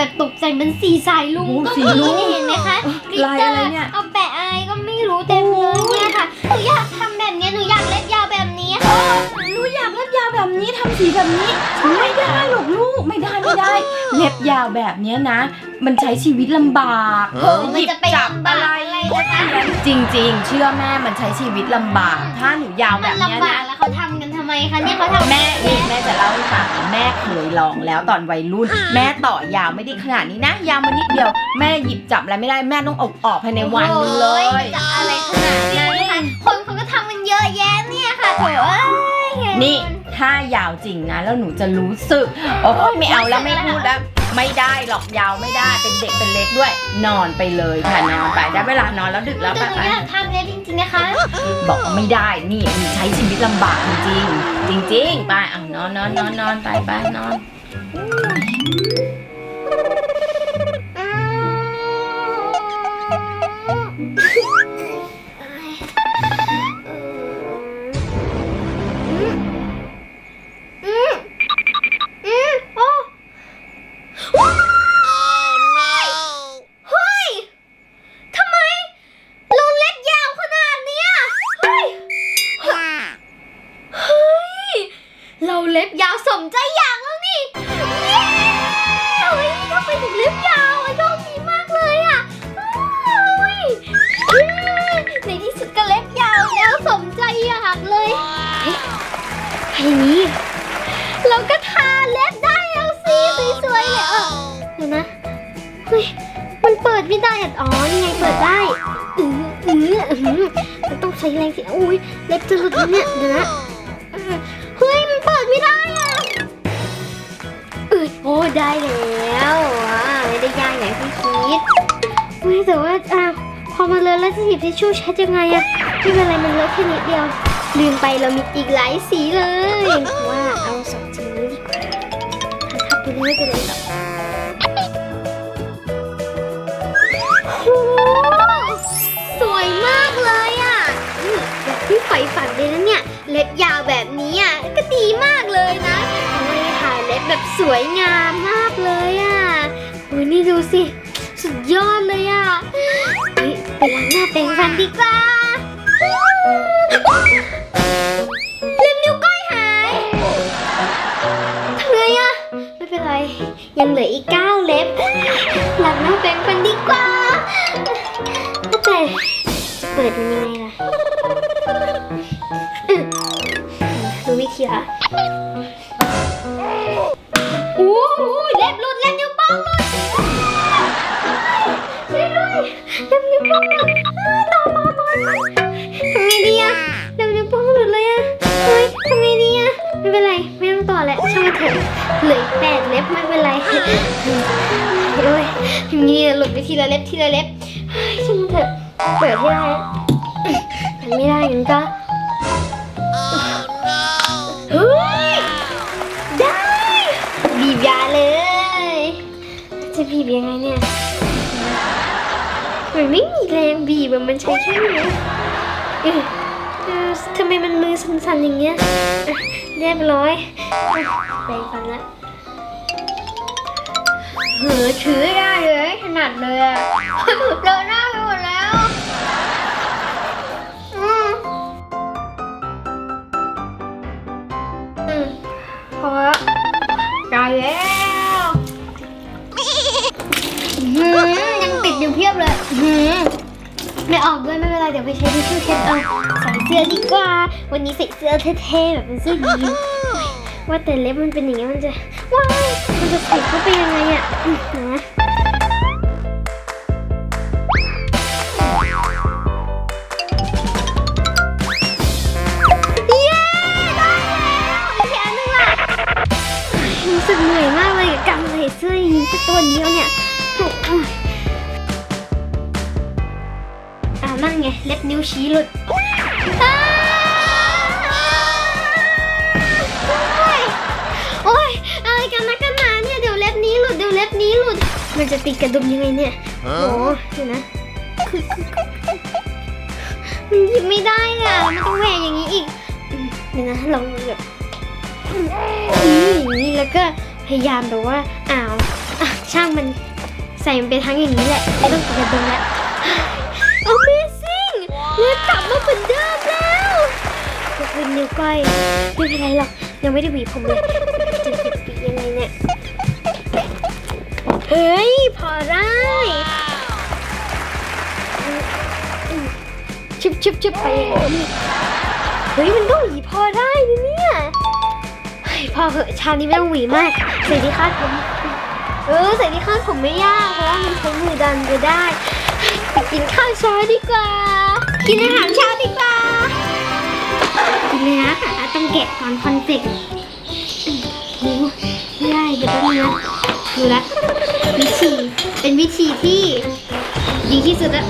แบบตกแต่งเป็นสีสายลุงโอ้ก็สีมีลุงเห็นไหมคะกลิตลายเตออะไรร์เนี่ย เอาแปะอะไรก็ไม่รู้เต็มเลยเนี่ยค่ะหนูอยากทำแบบเนี้ยหนูอยากเล็บยาวแบบนี้ค่ะหนูอยากเล็บยาวแบบนี้ทำสีแบบนี้ ไม่ได้หรอกลูกไม่ได้ไม่ได้ เล็บยาวแบบเนี้ยนะ มันใช้ชีวิตลำบากเออมันจะไปจับลำบากอะไรนะคะ จริง ๆ เชื่อแม่มันใช้ชีวิตลำบาก ถ้าหนูยาวแบมันบเนี้ยลำบานะ ก ไมคะเนี่ยเขาทำแม่เองแม่จะเล่าให้ฟังแม่เคยลองแล้วตอนวัยรุ่น แม่ต่อยาวไม่ได้ขนาดนี้นะ ยาวมานิดเดียว แม่หยิบจับอะไรไม่ได้แม่ต้องเออกออกภายในวันหนึงเลโอ้ยจะอะไรขนาดนั้นนะคะคนเขาก็ทำมันเยอะแยะเนี่ยค่ะโถเอ้ย นี่ถ้ายาวจริงนะ แล้วหนูจะรู้สึก โอ้ยไม่เอาแล้วไม่พูดแล้ว ไม่ได้หรอกยาวไม่ได้เป็นเด็กเป็นเล็กด้วย นอนไปเลยค่ะนอนไปได้เวลานอนแล้วดึกแล้วแต่ไปหนูไปอยากทำเลยจริงๆนะคะ บอกว่าไม่ได้นี่มันใช้ชีวิตลำบากจริงๆจริงๆไปอะนอนนอนนอนนอนไปไปนอน นี้ เราก็ทาเล็บได้แล้วสิสวยๆเลยเออเดี๋ยวนะเฮ้ยมันเปิดไม่ได้อะอ๋อนี่ไงเปิดได้อืออืออือมันต้องใช้แรงสิอุ้ยเล็บจะหลุดแล้วเนี่ยเดี๋ยวนะอือเฮ้ยมันเปิดไม่ได้อะเอยโอ้ได้แล้วอ่าไม่ได้ยากอย่างที่คิดเฮ้ยแต่ว่าอะพอมาเลอะแล้วจะหยิบทิชชู่เช็ดยังไงอะไม่เป็นไรมันเลอะแค่นิดเดียว ลืมไปเรามีอีกหลายสีเลย ว่าเอาสองสีนี้ดีกว่าถ้าทับไปเลยไม่เป็นไรหรอกโอ้สวยมากเลยอะนี่แบบที่ใฝ่ฝันเลยนะเนี่ย เล็บยาวแบบนี้อะก็ดีมากเลยนะทำไมถ่ายเล็บแบบสวยงามมากเลยอะโอ้ยนี่ดูสิ สุดยอดเลยอะไปล้างหน้าแปรงฟันดีกว่า ยังเหลืออีกเก้าเล็บหลังหน้าแปรงฟันดีกว่าแต่เปิดมันยังไงล่ะรู้วิธีละ ทีละเล็บทีละเล็บเฮ้ยช่างมันเถอะเปิดให้ได้มันไม่ได้งั้นก็เฮ้ยได้บีบยาเลยจะบีบยังไงเนี่ยมันไม่มีแรงบีบมันใช้แค่นี้เออเอทำไมมันมือสั่นๆอย่างเงี้ยเรียบร้อยอะแปฟันละเหือถือ นาดเลยอะเลอะหน้าไปหมดแล้วอืมอืมพอละได้แล้วหือยังติดอยู่เพียบเลยหือไม่ออกด้วยไม่เป็นไรเดี๋ยวไปใช้ทิชชู่เช็ดเอาใส่เสื้อดีกว่า วันนี้ใส่เสื้อเท่ๆแบบเป็นเสื้อยีนส์ว่าแต่เล็บมันเป็นอย่างงี้มันจะว้ายมันจะติดเข้าไปยังไงอะอื้อ นั่นไงเล็บนิ้วชี้หลุดอ้าโอ้ยโอ้ยอะไรกันนะกันหนาเนี่ยเดี๋ยวเล็บนี้หลุดเดี๋ยวเล็บนี้หลุด มันจะติดกระดุมยังไงเนี่ยโอ้เดี๋ยวนะมันหยิบไม่ได้อะมันต้องแหวกอย่างนี้อีกเดี๋ยวนะลองแบบอืมอย่างนี้แล้วก็พยายามแบบว่าอ้าวอะช่างมันใส่มันไปทั้งอย่างนี้แหละไม่ต้องกระดงแล้ว นิ้วก้อยไม่เป็นไรหรอกยังไม่ได้หวีผมเลยจะหยิบปียังไงเนี่ยเฮ้ยพอได้ชิบชิบชิบไปเฮ้ยมันก็หวีพอได้นะเนี่ยพอเหอะชานี้ไม่ต้องหวีมากใส่ที่คาดผมเออใส่ที่คาดผมไม่ยากเพราะว่ามันใช้มือดันก็ได้ไปกินข้าวเช้าดีกว่า กินอาหารเช้าดีกว่า กินเลยนะค่ะต้องแกะก่อนคอนเฟกต์โอ้ไม่ได้เดี๋ยวแป๊บนึงนะดูละวิธีเป็นวิธีที่ดีที่สุดละ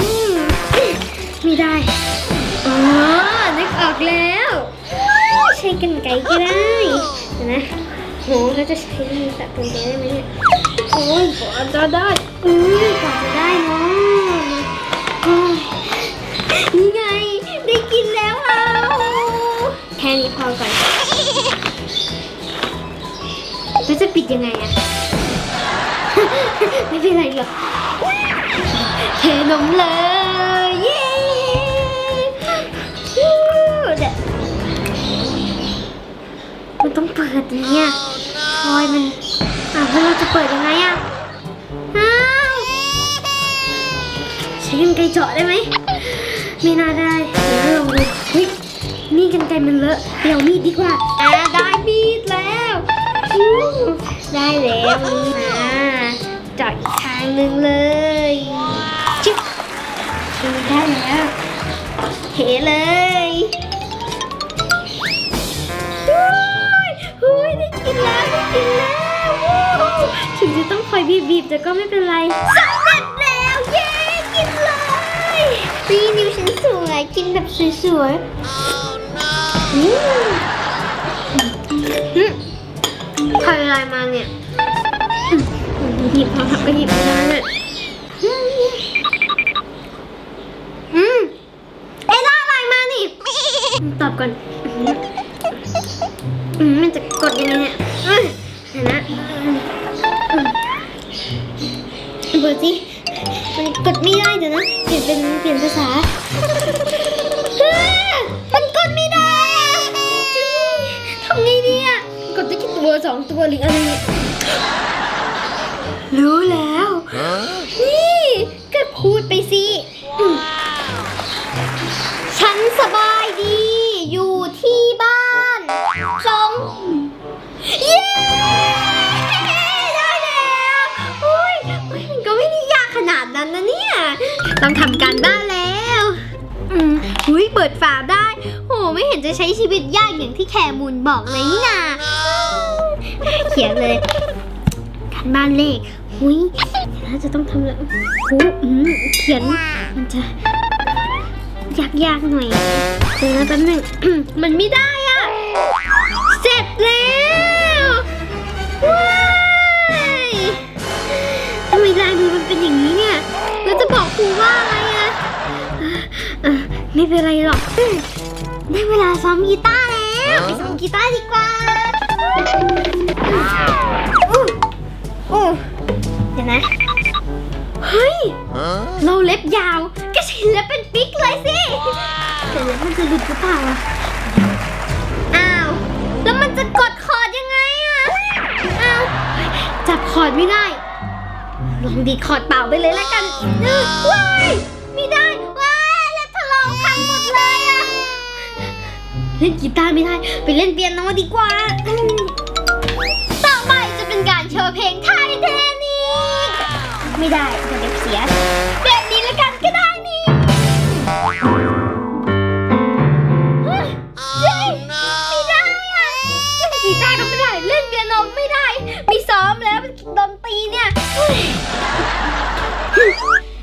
มไม่ได้อ๋อนึกออกแล้ว ใช้กันไกก็ได้ดูนะโหแล้วจะใช้มือตัดกันไกได้ไหมเนี่ยโอ้ยกว่าจะได้อืมกว่าจะได้เนาะ ค่นี้พอก่อนแล้วจะปิดยังไงอะไม่เป็นไรหรอกเทนมเลย เย้วู้เดี๋ยวมันต้องเปิดเนี่ยพลอยมันอะแล้วเราจะเปิดยังไงอะอ้าวใช้กันไกรเจาะได้ไหม ไม่น่าได้เดี๋ยวลองดู เฮ้ยนี่กันไกรมันเลอะเดี๋ยวมีดดีกว่าอ่าได้มีดแล้วอู้ได้แล้วมีมาเจาะอีกทางหนึ่งเลยจิ๊บชิได้แล้วเทเลยอุ้ยอุ้ยได้กินแล้วได้กินแล้ววู้ถึงจะต้องคอยบีบๆแต่ก็ไม่เป็นไรสำเร็จแล้วเย้กินเลยนี่นิ้วฉันสวยกินแบบสวยๆอืมอืม ใครอะไรมาเนี่ยหยิบพอทำก็หยิบไม่ได้เนี่ยอืมอืมเอล่าอะไรมานี่ ตอบก่อน อืมมันจะกดยังไงเนี่ย สองตัวหรืออะไรเนี่ยรู้แล้ว นี่ก็พูดไปสิอืมฉันสบายดี อยู่ที่บ้านสองเย้ได้แล้วอุ้ยอุ๊ยมันก็ไม่ได้ยากขนาดนั้นนะเนี่ย ต้องทำการบ้านแล้วอืมอุ้ยเปิดฝาได้ โห ไม่เห็นจะใช้ชีวิตยากอย่างที่แคมูลบอกเลยนี่นา เขียนเลยการบ้านเลขอุ้ยน่าจะต้องทำเลยโอ้อืมเขียนมันจะยากๆหน่อยเดี๋ยวนะแป๊บหนึงมันไม่ได้อะ เสร็จแล้วว้ายทำไมลายมือมันเป็นอย่างนี้เนี่ยเราจะบอกครูว่าอะไรอะไม่เป็นไรหรอก ได้เวลาซ้อมกีตาร์แล้ว ไปซ้อมกีตาร์ดีกว่า อู้อู้เดี๋ยวนะ เฮ้ย เราเล็บยาว ก็ใช้เล็บเป็นปิ๊กเลยสิ แต่เล็บมันจะหลุดหรือเปล่าอะอ้าว แล้วมันจะกดคอร์ดยังไงอะอ้าว จับคอร์ดไม่ได้ ลองดีดคอร์ดเปล่าไปเลยแล้วกันเออว้ายไม่ได้ว้ายเล็บถลอกพังหมดเลยอะ เล่นกีตาร์ไม่ได้ ไปเล่นเปียโนดีกว่าอืมต่อไปจะ เพลงไทยเทนนิสไม่ได้เดี๋ยวเด็กเสีย แบบนี้ล้วกันก็ได้นี่เฮ้ยไม่ได้อะเล่นกีตาร์ก็ไม่ได้ เล่นเปียโนไม่ได้ มีซ้อมแล้วดนตรีเนี่ยเฮ้ย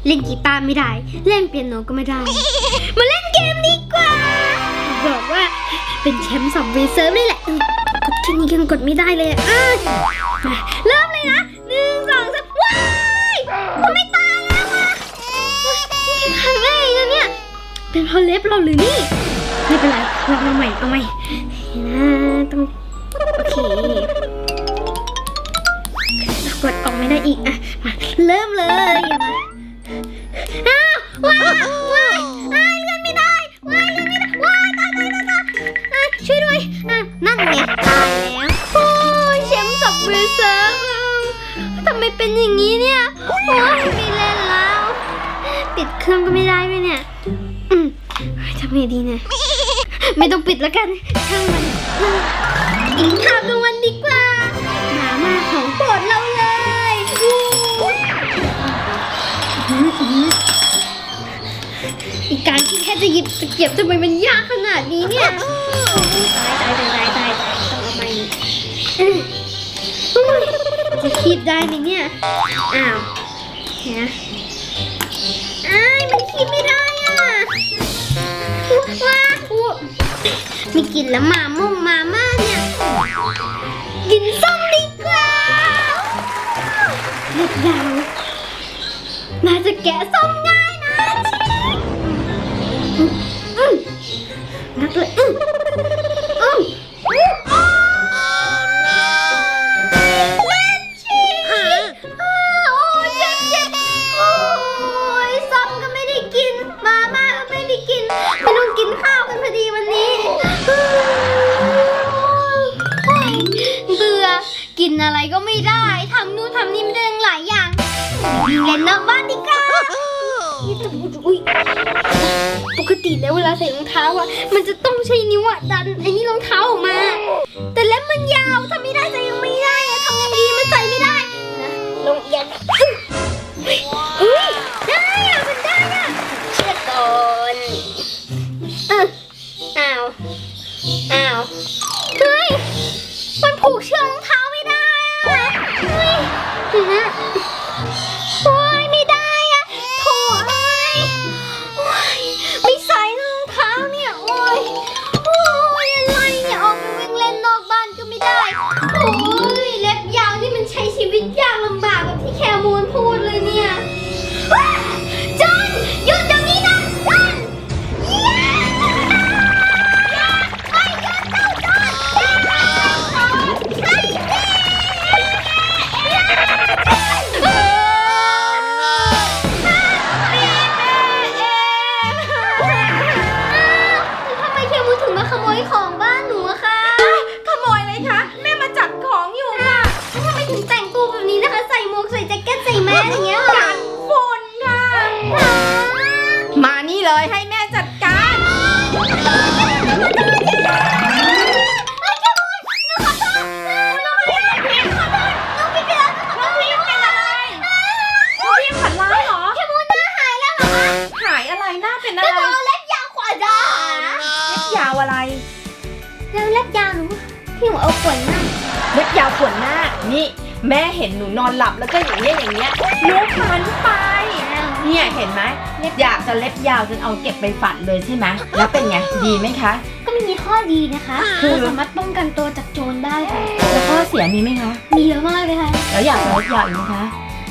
เล่นกีตาร์ไม่ได้ เล่นเปียโนก็ไม่ได้ มาเล่นเกมดีกว่า บอกว่าเป็นแชมป์สองรีเซิร์ฟเลยแหละกดแค่นี้ยังกดไม่ได้เลยอะ เริ่มเลยนะหนึ่งสองสามว้ายก็ไม่ตายแล้วอะนี่ครั้งแรกนะเนี่ย เป็นเพราะเล็บเราหรือนี่ ไม่เป็นไรลองอาใหม่เอาใหม่นะต้องโอเคกดออกไม่ได้อีกอะมาเริ่มเลยอ้าวว้าว เป็นอย่างนี้เนี่ย โอ้ยไม่เล่นแล้ว ปิดเครื่องก็ไม่ได้ด้วยเนี่ยอืมทำไงดีเนี่ย ไม่ต้องปิดแล้วกัน ช่างมันอินข้าวกลางวันดีกว่า หมามาของโปรดเราเลยอู้อื้อหืออีกการที่แค่จะหยิบตะเกียบทำไมมันยากขนาดนี้เนี่ย ตายตายตายตายตาย คีบได้ไหมเนี่ย อ้าวนี่ยอ้ายมันคีบไม่ได้อะว้าอู้มีกินแล้วหมามุ่งมาม่าเนี่ย กินส้มดีกว่าเล็บยาวน่าจะแกะส้มง่ายนะนักเลย ติแล้วเวลาใส่รองเท้าอะ มันจะต้องใช้นิ้วอะดันไอ้นี่รองเท้าออกมา แต่เล็บมันยาวทำไม่ได้ใส่ยังไม่ได้อะทำไงดีมันใส่ไม่ได้นะลงเอียงเฮ้ยเฮ้ยได้อะมันได้อะเชื่อก่อนเอออ้าวอ้าวเฮ้ยมันผูกเชือกรองเท้าไม่ได้อะเฮ้ยเดี๋ยวนะ ห็นหนูนอนหลับแล้วก็อย่างเงี้ยอย่างเงี้ยลุกมันไป เนี่ยเห็นไหมอยากจะเล็บยาวจนเอาเก็บไปฝันเลยใช่ไหมแล้วเป็นไงดีไหมคะ ก็ไม่มีข้อดีนะคะคือสามารถป้องกันตัวจากโจรได้ค่ะแล้วข้อเสียมีไหมคะมีเยอะมากเลยค่ะแล้วอยากจะเล็บยาวอีกไหมคะ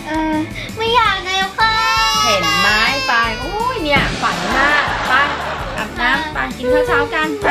เออไม่อยากแล้วค่ะเห็นไหมไปโอ้ยเนี่ยฝันมากไปอาบน้ำไปกินข้าวเช้ากันไป